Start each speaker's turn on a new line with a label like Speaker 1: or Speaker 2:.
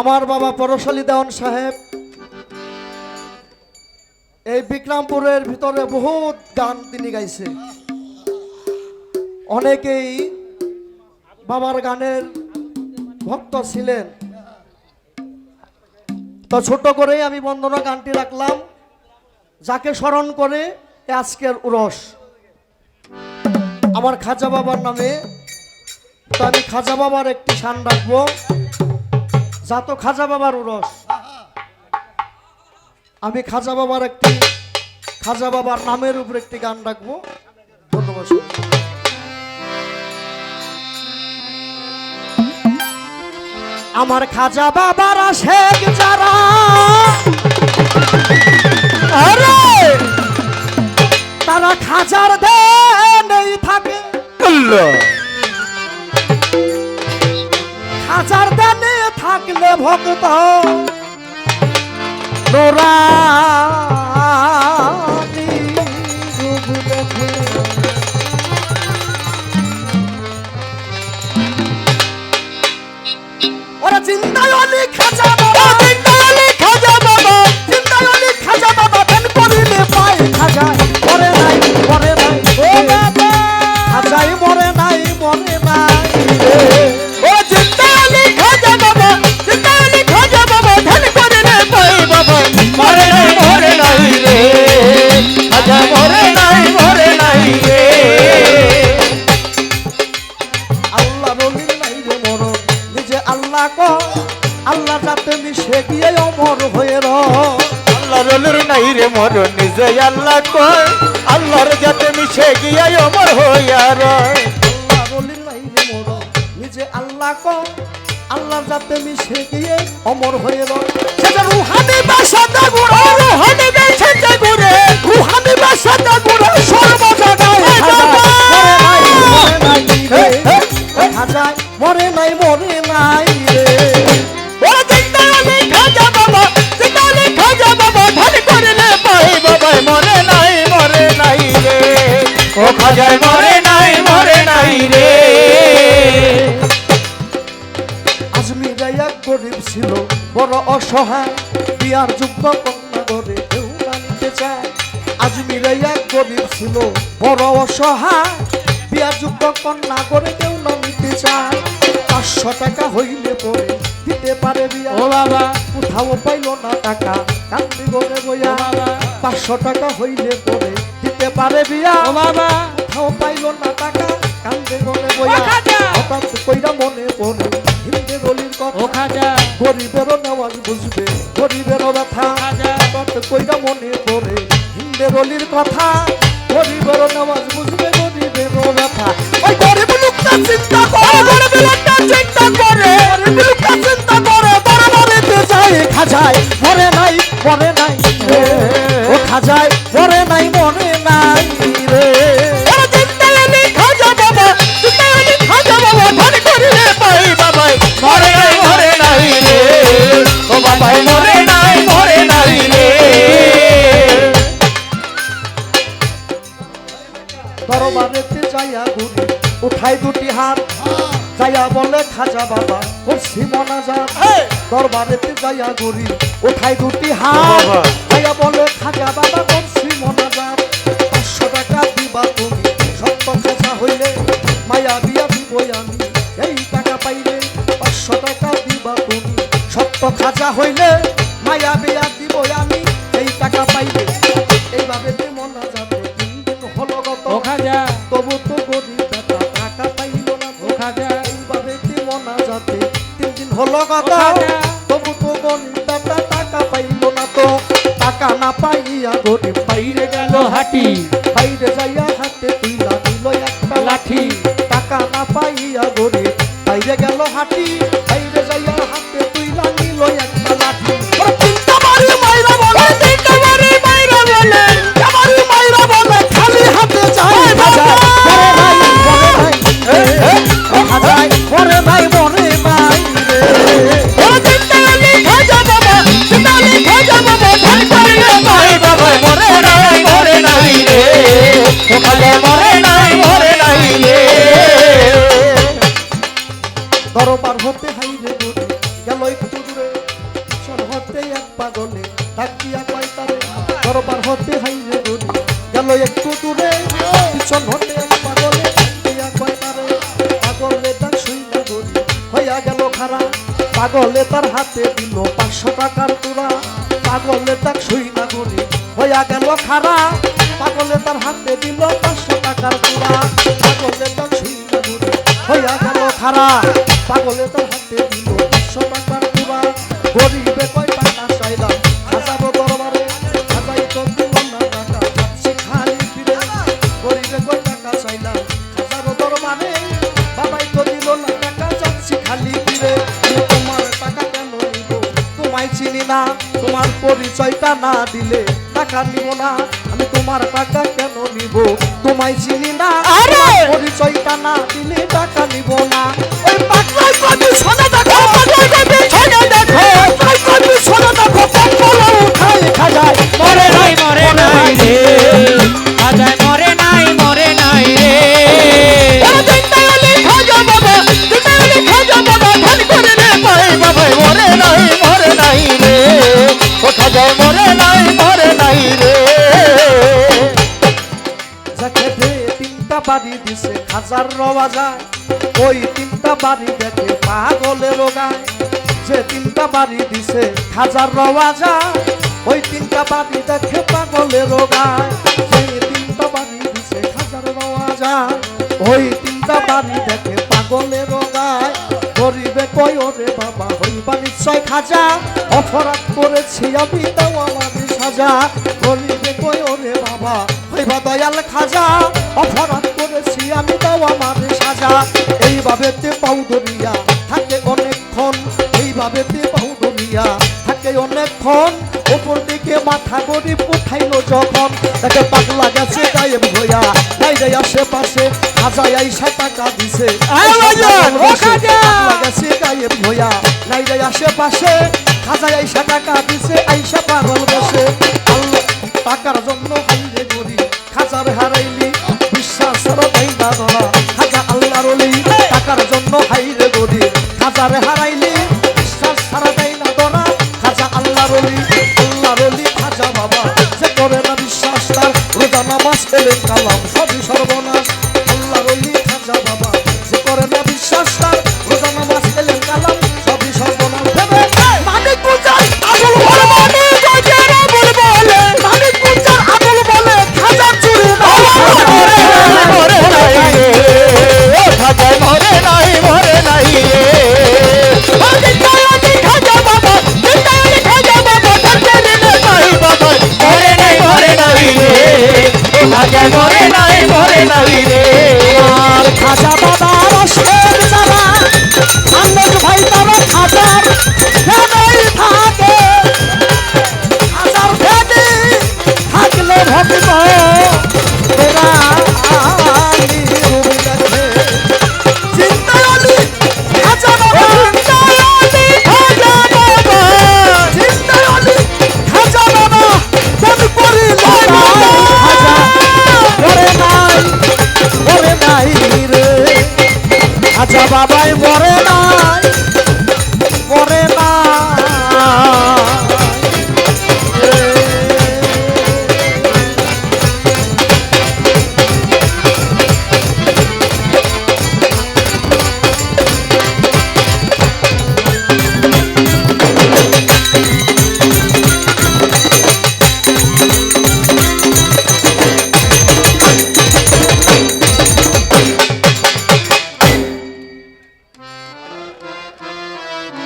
Speaker 1: আমার বাবা পরশালী দেওয়ান সাহেব। এই বিক্রামপুরের ভিতরে বহুত গান তিনি গাইছে। অনেকেই বাবার গানের ভক্ত ছিলেন। তো ছোট করেই আমি বন্দনা গানটি রাখলাম। যাকে স্মরণ করে আজকের উরস। আমার খাজা বাবার নামে। তো আমি খাজা বাবার একটি শান রাখব। যা তো খাজা বাবার উরস আমি খাজা বাবার একটি খাজা বাবার নামের উপর একটি গান রাখব। ধন্যবাদ আমার খাজা বাবার শেখ যারা আরে! তারা খাজার দেনেই থাকে। খাজার থাকলে ভক্ত। নোরানি আল্লাহ ক আল্লাহ যাতে মিশে গিয়ে অমর হয়ে র
Speaker 2: আল্লাহ রলুর নাই রে মর নিজে আল্লাহ কয় আল্লাহর যাতে মিশে গিয়া অমর হইয়া রয়।
Speaker 1: আল্লাহ রলির নাই রে নিজে আল্লাহ ক আল্লাহ যাতে মিশে গিয়ে অমর হয়ে র
Speaker 2: ও খাজায় মরে নাই মরে নাই রে।
Speaker 1: আজমিরা এক গরিব ছিল বড় অসহায়। বিয়ার যোগ্য কন্যা করে কেউ না নিতে চায়। আজমিরা এক গরিব ছিল বড় অসহায়। বিয়ার যোগ্য কন্যা করে কেউ না নিতে চায়। পাঁচশো টাকা হইলে পরে দিতে পারে বিয়া।
Speaker 2: ও বাবা।
Speaker 1: কোথাও পাইল না টাকা কান্দি করে বইয়া।
Speaker 2: বাবা।
Speaker 1: পাঁচশো টাকা হইলে পরে দিতে পারে বিয়া।
Speaker 2: ও বাবা।
Speaker 1: কোথাও পাইল না টাকা কান্দে গলে বইয়া।
Speaker 2: ও খাজা।
Speaker 1: হঠাৎ কইরা মনে পড়ে হিন্দে রলির কথা।
Speaker 2: ও খাজা।
Speaker 1: গরিবের নেওয়াজ বুঝবে গরিবের ব্যথা।
Speaker 2: খাজা।
Speaker 1: হঠাৎ কইরা মনে পড়ে হিন্দে রলির কথা। গরিবের নামাজ বুঝবে। দরবারেতে যাইয়া ঘুরি ওঠাই দুটি হাত। ভাইয়া বলে খাজা বাবা করছি মনাজাত। পাঁচশো টাকা দিবা তুমি। সত্য খাজা হইলে মায়া দিয়া দিব আমি। এই টাকা পাইলে পাঁচশো টাকা দিবা তুমি। সত্য খাজা হইলে মায়া
Speaker 2: বাইরে গেল হাটি।
Speaker 1: বাইরে যাইয়া হাতে তুইলা দিল একটা
Speaker 2: লাঠি।
Speaker 1: টাকা না পাইয়া গরিব বাইরে গেল হাটি। হইয়া গেল খারা। পাগলে তার হাতে দিল পাঁচশো টাকার তোরা পাগলে তার না করে হইয়া গেল খারা। পাগলে তার হাতে দিল পাঁচশো টাকার তোরা পাগলে তার না করে হইয়া গেল খারা। পাগলে তার হাতে দিল পাঁচশো টাকার তুরা না তোমার পরিচয়টা না দিলে টাকা নিব না। আমি তোমার টাকা কেন নিব? তোমায় চিনি না পরিচয়টা না দিলে টাকা নিব না।
Speaker 2: ওই পাগলার কবি শোনা দেখো পাগলার কবি শোনা দেখো কবি শোনা দেখো উঠাই খাজায়।
Speaker 1: বাড়ি দিছে রওয়া যায় ওই তিনটা বাড়ি দেখে পাগলে রোগায় যে তিনটা বাড়ি দিছে রওয়া যায় ওই তিনটা বাড়ি দেখে পাগলে রোগায় যে তিনটা বাড়ি দিছে রওয়া যায় ওই তিনটা বাড়ি দেখে পাগলে রোগায় গরিবে কই ওরে বাবা হইবা নিশ্চয় খাজা। অপরাধ করেছি আমি দাও আমাদের সাজা। গরিবে কই ওরে বাবা হইবা দয়াল খাজা। অপরাধ এইভাবে তে পাউদরিয়া থাকে অনেকক্ষণ এইভাবে তে পাউদরিয়া থাকে অনেকক্ষণ ওপর দিকে মাথা গরিব উঠাইলো যখন। তাকে পাগলা গেছে গায়েব হইয়া গাইরে আশেপাশে খাজা আইসা টাকা দিছে। পাগলা গেছে গায়েব হইয়া গাইরে আশেপাশে খাজা আইসা টাকা জায়গা বাবাই মরে নাই।